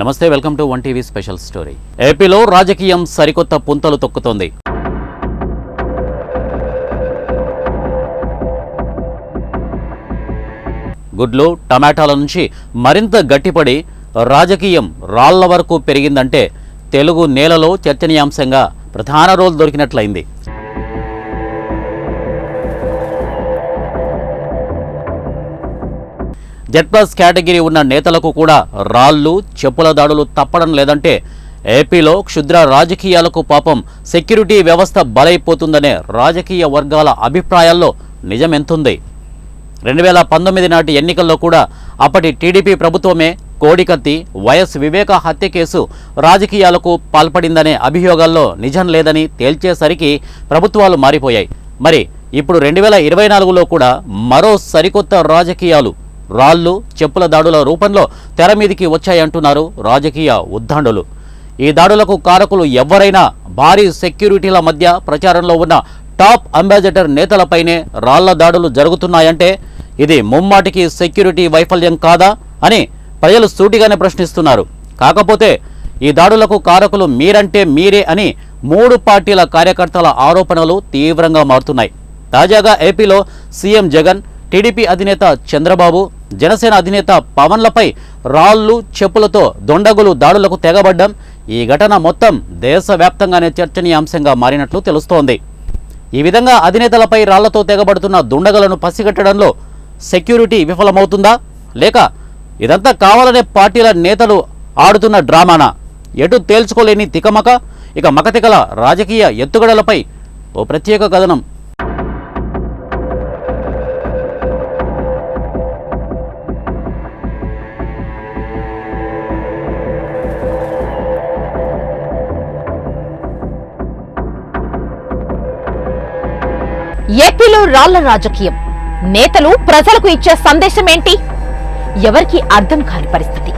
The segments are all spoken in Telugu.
నమస్తే welcome to one TV special story. ఏపీలో రాజకీయం సరికొత్త పుంతలు తొక్కుతోంది. గుడ్లు టమాటాల నుంచి మరింత గట్టిపడి రాజకీయం రాళ్ళ వరకు పెరిగిందంటే తెలుగు నేలలో చర్చనీయాంశంగా ప్రధాన రోల్ దొరికినట్లయింది. జెడ్ ప్లస్ కేటగిరీ ఉన్న నేతలకు కూడా రాళ్ళు చెప్పుల దాడులు తప్పడం లేదంటే ఏపీలో క్షుద్ర రాజకీయాలకు పాపం సెక్యూరిటీ వ్యవస్థ బలైపోతుందనే రాజకీయ వర్గాల అభిప్రాయాల్లో నిజమెంతుంది. రెండు వేల పంతొమ్మిది నాటి ఎన్నికల్లో కూడా అప్పటి టీడీపీ ప్రభుత్వమే కోడికత్తి వైఎస్ వివేక హత్య కేసు రాజకీయాలకు పాల్పడిందనే అభియోగాల్లో నిజం లేదని తేల్చేసరికి ప్రభుత్వాలు మారిపోయాయి. మరి ఇప్పుడు రెండు వేల ఇరవై నాలుగులో కూడా మరో సరికొత్త రాజకీయాలు రాళ్ళు చెప్పుల దాడుల రూపంలో తెర మీదికి వచ్చాయంటున్నారు రాజకీయ ఉద్దాండులు. ఈ దాడులకు కారకులు ఎవరైనా భారీ సెక్యూరిటీల మధ్య ప్రచారంలో ఉన్న టాప్ అంబాసిడర్ నేతలపైనే రాళ్ళ దాడులు జరుగుతున్నాయంటే ఇది ముమ్మాటికి సెక్యూరిటీ వైఫల్యం కాదా అని ప్రజలు సూటిగానే ప్రశ్నిస్తున్నారు. కాకపోతే ఈ దాడులకు కారకులు మీరంటే మీరే అని మూడు పార్టీల కార్యకర్తల ఆరోపణలు తీవ్రంగా మారుతున్నాయి. తాజాగా ఏపీలో సీఎం జగన్ టీడీపీ అధినేత చంద్రబాబు జనసేన అధినేత పవన్లపై రాళ్ళు చెప్పులతో దొండగులు దాడులకు తెగబడ్డం ఈ ఘటన మొత్తం దేశవ్యాప్తంగానే చర్చనీయాంశంగా మారినట్లు తెలుస్తోంది. ఈ విధంగా అధినేతలపై రాళ్ళతో తెగబడుతున్న దుండగలను పసిగట్టడంలో సెక్యూరిటీ విఫలమవుతుందా? లేక ఇదంతా కావాలనే పార్టీల నేతలు ఆడుతున్న డ్రామానా? ఎటు తేల్చుకోలేని తికమక? ఇక మకతికల రాజకీయ ఎత్తుగడలపై ఓ ప్రత్యేక కథనం ఏపీలో రాళ్ళ రాజకీయం. నేతలు ప్రజలకు ఇచ్చే సందేశం ఏంటి ఎవరికి అర్థం కాని పరిస్థితి.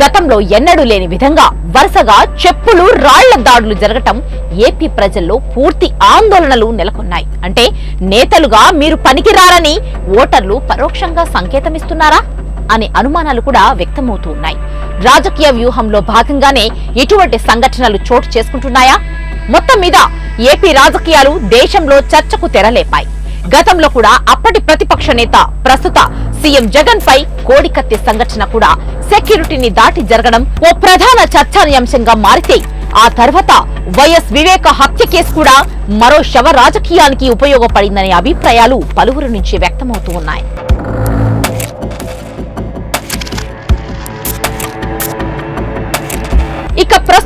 గతంలో ఎన్నడూ లేని విధంగా వరుసగా చెప్పులు రాళ్ళ దాడులు జరగటం ఏపీ ప్రజల్లో పూర్తి ఆందోళనలు నెలకొన్నాయి. అంటే నేతలుగా మీరు పనికిరారని ఓటర్లు పరోక్షంగా సంకేతమిస్తున్నారా? అనే అనుమానాలు కూడా వ్యక్తమవుతూ ఉన్నాయి. రాజకీయ వ్యూహంలో భాగంగానే ఇటువంటి సంఘటనలు చోటు చేసుకుంటున్నాయా? మొత్తం మీద ఏపీ రాజకీయాలు దేశంలో చర్చకు తెరలేపాయి. గతంలో కూడా అప్పటి ప్రతిపక్ష నేత ప్రస్తుత సీఎం జగన్ పై కోడికత్తి సంఘటన కూడా సెక్యూరిటీని దాటి జరగడం ఓ ప్రధాన చర్చానీయాంశంగా మారితే ఆ తర్వాత వైఎస్ వివేక హత్య కేసు కూడా మరో శవ రాజకీయానికి ఉపయోగపడిందనే అభిప్రాయాలు పలువురు నుంచి వ్యక్తమవుతూ ఉన్నాయి.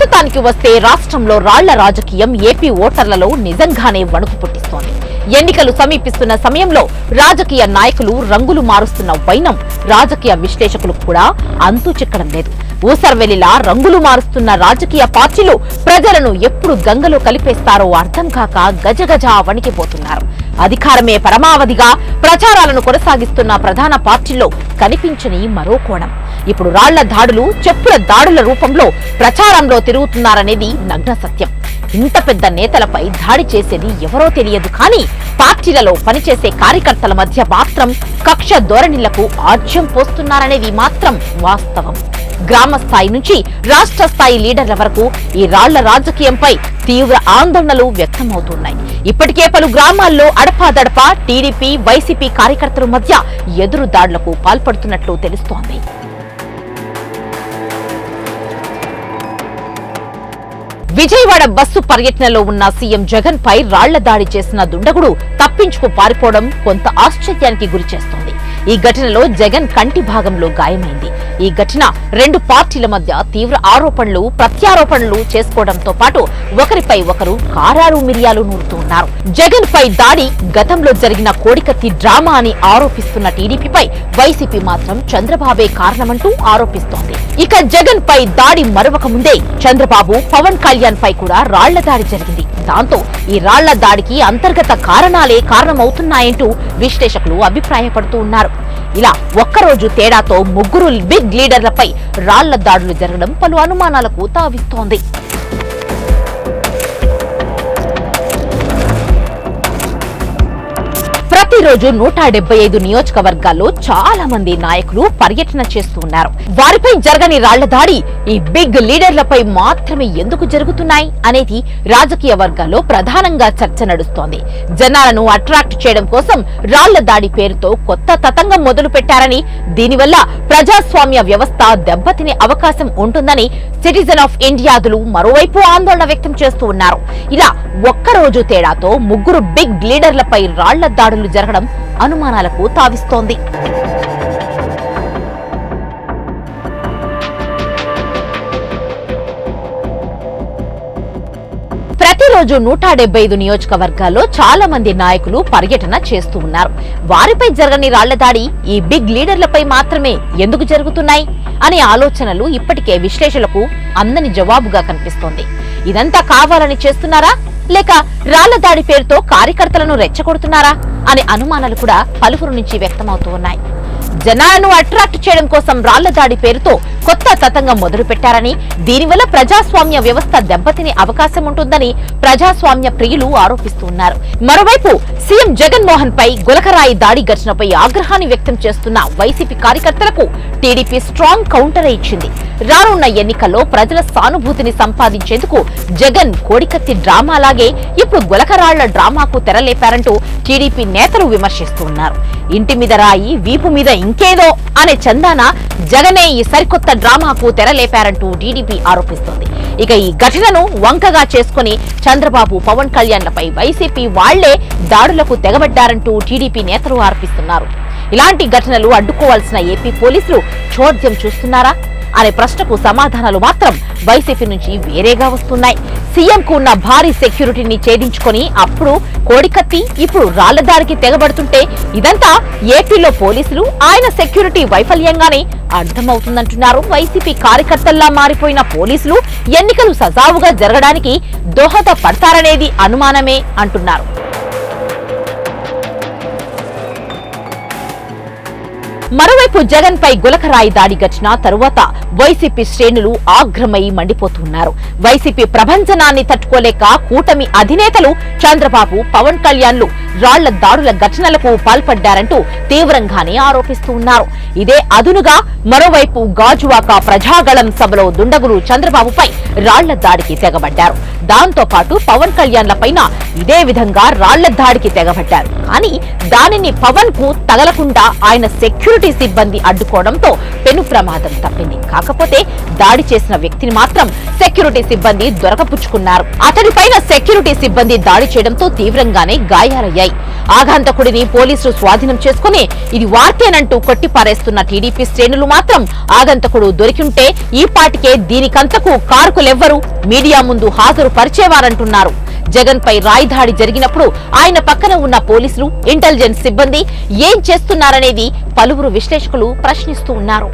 ప్రస్తుతానికి వస్తే రాష్ట్రంలో రాళ్ళ రాజకీయం ఏపీ ఓటర్లలో నిజంగానే వణుకు పుట్టిస్తోంది. ఎన్నికలు సమీపిస్తున్న సమయంలో రాజకీయ నాయకులు రంగులు మారుస్తున్న వైనం రాజకీయ విశ్లేషకులు కూడా అంతు చిక్కడం లేదు. ఊసర్వెలిలా రంగులు మారుస్తున్న రాజకీయ పార్టీలు ప్రజలను ఎప్పుడు గంగలో కలిపేస్తారో అర్థం కాక గజగజ వణికిపోతున్నారు. అధికారమే పరమావధిగా ప్రచారాలను కొనసాగిస్తున్న ప్రధాన పార్టీల్లో కనిపించని మరో కోణం. ఇప్పుడు రాళ్ళ దాడులు చెప్పుల దాడుల రూపంలో ప్రచారంలో తిరుగుతున్నారనేది నగ్న సత్యం. ఇంత పెద్ద నేతలపై దాడి చేసేది ఎవరో తెలియదు కానీ పార్టీలలో పనిచేసే కార్యకర్తల మధ్య మాత్రం కక్ష ధోరణిలకు ఆజ్యం పోస్తున్నారనేది మాత్రం వాస్తవం. గ్రామ స్థాయి నుంచి రాష్ట్ర స్థాయి లీడర్ల వరకు ఈ రాళ్ళ రాజకీయంపై తీవ్ర ఆందోళనలు వ్యక్తమవుతున్నాయి. ఇప్పటికే పలు గ్రామాల్లో అడపాదడపా టీడీపీ వైసీపీ కార్యకర్తల మధ్య ఎదురు దాడులకు పాల్పడుతున్నట్లు తెలుస్తోంది. విజయవాడ బస్సు పర్యటనలో ఉన్న సీఎం జగన్ పై రాళ్ళ దాడి చేసిన దుండగుడు తప్పించుకు పారిపోవడం కొంత ఆశ్చర్యానికి గురిచేస్తోంది. ఈ ఘటనలో జగన్ కంటి భాగంలో గాయమైంది. ఈ ఘటన రెండు పార్టీల మధ్య తీవ్ర ఆరోపణలు ప్రత్యారోపణలు చేసుకోవడంతో పాటు ఒకరిపై ఒకరు కారారు మిరియాలు నూరుతున్నారు జగన్ పై దాడి గతంలో జరిగిన కోడికత్తి డ్రామా అని ఆరోపిస్తున్న టీడీపీపై వైసీపీ మాత్రం చంద్రబాబే కారణమంటూ ఆరోపిస్తోంది. ఇక జగన్ పై దాడి మరొక ముందే చంద్రబాబు పవన్ కళ్యాణ్ పై కూడా రాళ్ళ దాడి జరిగింది. దాంతో ఈ రాళ్ళ దాడికి అంతర్గత కారణాలే కారణమవుతున్నాయంటూ విశ్లేషకులు అభిప్రాయపడుతూ ఉన్నారు. ఇలా ఒక్కరోజు తేడాతో ముగ్గురు బిగ్ లీడర్లపై రాళ్ళ దాడులు జరగడం పలు అనుమానాలకు తావిస్తోంది. ప్రతిరోజు నూట డెబ్బై ఐదు నియోజకవర్గాల్లో చాలా మంది నాయకులు పర్యటన చేస్తూ ఉన్నారు. వారిపై జరగని రాళ్ళ దాడి ఈ బిగ్ లీడర్లపై మాత్రమే ఎందుకు జరుగుతున్నాయి అనేది రాజకీయ వర్గాల్లో ప్రధానంగా చర్చ నడుస్తోంది. జనాలను అట్రాక్ట్ చేయడం కోసం రాళ్ళ దాడి పేరుతో కొత్త తతంగం మొదలు పెట్టారని దీనివల్ల ప్రజాస్వామ్య వ్యవస్థ దెబ్బతినే అవకాశం ఉంటుందని సిటిజన్ ఆఫ్ ఇండియాదులు మరోవైపు ఆందోళన వ్యక్తం చేస్తూ ఉన్నారు. ఇలా ఒక్కరోజు తేడాతో ముగ్గురు బిగ్ లీడర్లపై రాళ్ళ దాడులు జరగడం అనుమానాలకు తావిస్తోంది. ప్రతిరోజు నూట డెబ్బై ఐదు నియోజకవర్గాల్లో చాలా మంది నాయకులు పర్యటన చేస్తూ ఉన్నారు. వారిపై జరగని రాళ్ళ దాడి ఈ బిగ్ లీడర్లపై మాత్రమే ఎందుకు జరుగుతున్నాయి అనే ఆలోచనలు ఇప్పటికే విశ్లేషకులకు అందని జవాబుగా కనిపిస్తోంది. ఇదంతా కావాలని చేస్తున్నారా? లేక రాళ్ళ దాడి పేరుతో కార్యకర్తలను రెచ్చగొడుతున్నారా? అనే అనుమానాలు కూడా పలువురు నుంచి వ్యక్తమవుతూ ఉన్నాయి. జనాలను అట్రాక్ట్ చేయడం కోసం రాళ్ళ దాడి పేరుతో కొత్త తతంగం మొదలు పెట్టారని దీనివల్ల ప్రజాస్వామ్య వ్యవస్థ దెబ్బతినే అవకాశం ఉంటుందని ప్రజాస్వామ్య ప్రియులు ఆరోపిస్తున్నారు మరోవైపు సీఎం జగన్మోహన్ పై గులకరాయి దాడి ఘటనపై ఆగ్రహాన్ని వ్యక్తం చేస్తున్న వైసీపీ కార్యకర్తలకు టీడీపీ స్ట్రాంగ్ కౌంటర్ ఇచ్చింది. రానున్న ఎన్నికల్లో ప్రజల సానుభూతిని సంపాదించేందుకు జగన్ కోడికత్తి డ్రామాలాగే ఇప్పుడు గులకరాళ్ళ డ్రామాకు తెరలేపారంటూ టీడీపీ నేతలు విమర్శిస్తున్నారు ఇంటి మీద రాయి వీపు మీద ఇంకేదో అనే చందాన జగనే ఈ సరికొత్త డ్రామాకు తెరలేపారంటూ టీడీపీ ఆరోపిస్తోంది. ఇక ఈ ఘటనను వంకగా చేసుకుని చంద్రబాబు పవన్ కళ్యాణ్లపై వైసీపీ వాళ్ళే దాడులకు తెగబడ్డారంటూ టీడీపీ నేతలు ఆరోపిస్తున్నారు. ఇలాంటి ఘటనలు అడ్డుకోవాల్సిన ఏపీ పోలీసులు చోద్యం చూస్తున్నారా? అనే ప్రశ్నకు సమాధానాలు మాత్రం వైసీపీ నుంచి వేరేగా వస్తున్నాయి. సీఎంకు ఉన్న భారీ సెక్యూరిటీని ఛేదించుకొని అప్పుడు కోడికత్తి ఇప్పుడు రాళ్ళ దారికి తెగబడుతుంటే ఇదంతా ఏపీలో పోలీసులు ఆయన సెక్యూరిటీ వైఫల్యంగానే అర్థమవుతుందంటున్నారు. వైసీపీ కార్యకర్తల్లా మారిపోయిన పోలీసులు ఎన్నికలు సజావుగా జరగడానికి దోహదపడతారనేది అనుమానమే అంటున్నారు. మరోవైపు జగన్ పై గులకరాయి దాడి ఘటన తరువాత వైసీపీ శ్రేణులు ఆగ్రమై మండిపోతున్నారు. వైసీపీ ప్రభంజనాన్ని తట్టుకోలేక కూటమి అధినేతలు చంద్రబాబు పవన్ కళ్యాణ్లు రాళ్ళ దాడుల ఘటనలకు పాల్పడ్డారంటూ తీవ్రంగానే ఆరోపిస్తూ ఉన్నారు. ఇదే అదునుగా మరోవైపు గాజువాక ప్రజాగళం సభలో దుండగులు చంద్రబాబుపై రాళ్ళ దాడికి తెగబడ్డారు. దాంతో పాటు పవన్ కళ్యాణ్ల పైన ఇదే విధంగా రాళ్ళ దాడికి తెగబడ్డారు. కానీ దానిని పవన్కు తగలకుండా ఆయన సెక్యూరిటీ సిబ్బంది అడ్డుకోవడంతో పెను ప్రమాదం తప్పింది. కాకపోతే దాడి చేసిన వ్యక్తిని మాత్రం సెక్యూరిటీ సిబ్బంది దొరకపుచ్చుకున్నారు. అతడి పైన సెక్యూరిటీ సిబ్బంది దాడి చేయడంతో తీవ్రంగానే గాయాలయ్యాయి ఆఘాంతకుడిని పోలీసులు స్వాధీనం చేసుకుని ఇది వార్తేనంటూ కొట్టిపారేస్తున్న టీడీపీ శ్రేణులు మాత్రం ఆగంతకుడు దొరికింటే ఈ పాటికే దీనికంతకు కారుకులెవ్వరు మీడియా ముందు హాజరు పరిచేవారంటున్నారు జగన్ పై రాయిదాడి జరిగినప్పుడు ఆయన పక్కన ఉన్న పోలీసులు ఇంటెలిజెన్స్ సిబ్బంది ఏం చేస్తున్నారనేది పలువురు విశ్లేషకులు ప్రశ్నిస్తూ ఉన్నారు.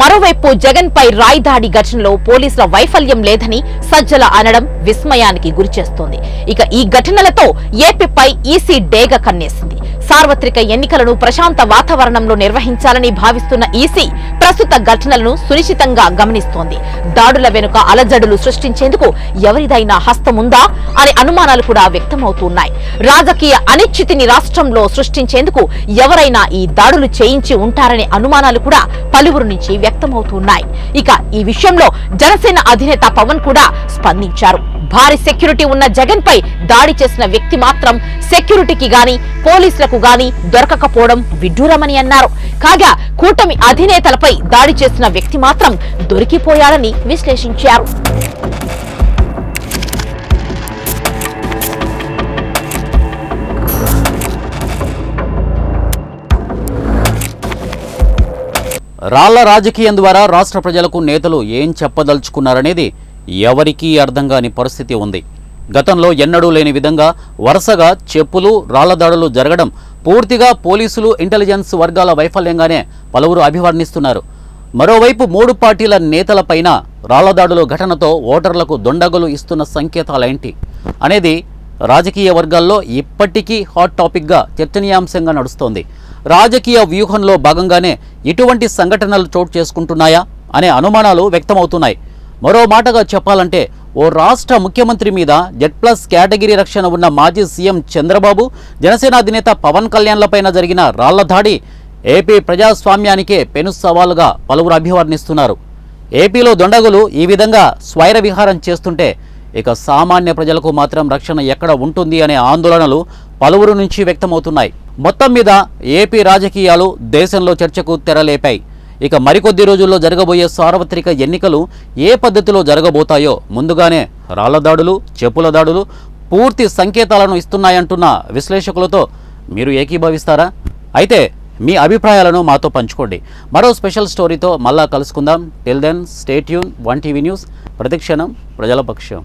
మరోవైపు జగన్ పై రాయిదాడి ఘటనలో పోలీసుల వైఫల్యం లేదని సజ్జల అనడం విస్మయానికి గురిచేస్తోంది. ఇక ఈ ఘటనలతో ఏపీపై ఈసీ డేగ కన్నేసింది. సార్వత్రిక ఎన్నికలను ప్రశాంత వాతావరణంలో నిర్వహించాలని భావిస్తున్న ఈసీ ప్రస్తుత ఘటనలను సునిశ్చితంగా గమనిస్తోంది. దాడుల వెనుక అలజడులు సృష్టించేందుకు ఎవరిదైనా హస్తముందా అనే అనుమానాలు కూడా వ్యక్తమవుతున్నాయి. రాజకీయ అనిశ్చితిని రాష్ట్రంలో సృష్టించేందుకు ఎవరైనా ఈ దాడులు చేయించి ఉంటారనే అనుమానాలు కూడా పలువురు నుంచి వ్యక్తమవుతున్నాయి. ఇక ఈ విషయంలో జనసేన అధినేత పవన్ కూడా స్పందించారు. భారీ సెక్యూరిటీ ఉన్న జగన్ పై దాడి చేసిన వ్యక్తి మాత్రం సెక్యూరిటీకి గాని పోలీసులకు గాని దొరకకపోవడం విడ్డూరమని అన్నారు. కాగా కూటమి అధినేతలపై దాడి చేసిన వ్యక్తి మాత్రం దొరికిపోయాడని విశ్లేషించారు. రాళ్ళ రాజకీయం ద్వారా రాష్ట్ర ప్రజలకు నేతలు ఏం చెప్పదలుచుకున్నారనేది ఎవరికీ అర్థం కాని పరిస్థితి ఉంది. గతంలో ఎన్నడూ లేని విధంగా వరుసగా చెప్పులు రాళ్ళదాడులు జరగడం పూర్తిగా పోలీసులు ఇంటెలిజెన్స్ వర్గాల వైఫల్యంగానే పలువురు అభివర్ణిస్తున్నారు. మరోవైపు మూడు పార్టీల నేతలపైన రాళ్ళ దాడుల ఘటనతో ఓటర్లకు దొండగలు ఇస్తున్న సంకేతాలేంటి? అనేది రాజకీయ వర్గాల్లో ఇప్పటికీ హాట్ టాపిక్గా చర్చనీయాంశంగా నడుస్తోంది. రాజకీయ వ్యూహంలో భాగంగానే ఇటువంటి సంఘటనలు చోటు చేసుకుంటున్నాయా అనే అనుమానాలు వ్యక్తమవుతున్నాయి. మరో మాటగా చెప్పాలంటే ఓ రాష్ట్ర ముఖ్యమంత్రి మీద జెడ్ ప్లస్ కేటగిరీ రక్షణ ఉన్న మాజీ సీఎం చంద్రబాబు జనసేన అధినేత పవన్ కళ్యాణ్లపైన జరిగిన రాళ్ళ దాడి ఏపీ ప్రజాస్వామ్యానికే పెను సవాలుగా పలువురు అభివర్ణిస్తున్నారు. ఏపీలో దొండగులు ఈ విధంగా స్వైర విహారం చేస్తుంటే ఇక సామాన్య ప్రజలకు మాత్రం రక్షణ ఎక్కడ ఉంటుంది అనే ఆందోళనలు పలువురు నుంచి వ్యక్తమవుతున్నాయి. మొత్తం మీద ఏపీ రాజకీయాలు దేశంలో చర్చకు తెరలేపాయి. ఇక మరికొద్ది రోజుల్లో జరగబోయే సార్వత్రిక ఎన్నికలు ఏ పద్ధతిలో జరగబోతాయో ముందుగానే రాళ్ళ దాడులు చెప్పుల దాడులు పూర్తి సంకేతాలను ఇస్తున్నాయంటున్న విశ్లేషకులతో మీరు ఏకీభవిస్తారా? అయితే మీ అభిప్రాయాలను మాతో పంచుకోండి. మరో స్పెషల్ స్టోరీతో మళ్ళా కలుసుకుందాం. Till then stay tuned one TV news. ప్రతిక్షణం ప్రజల పక్షం.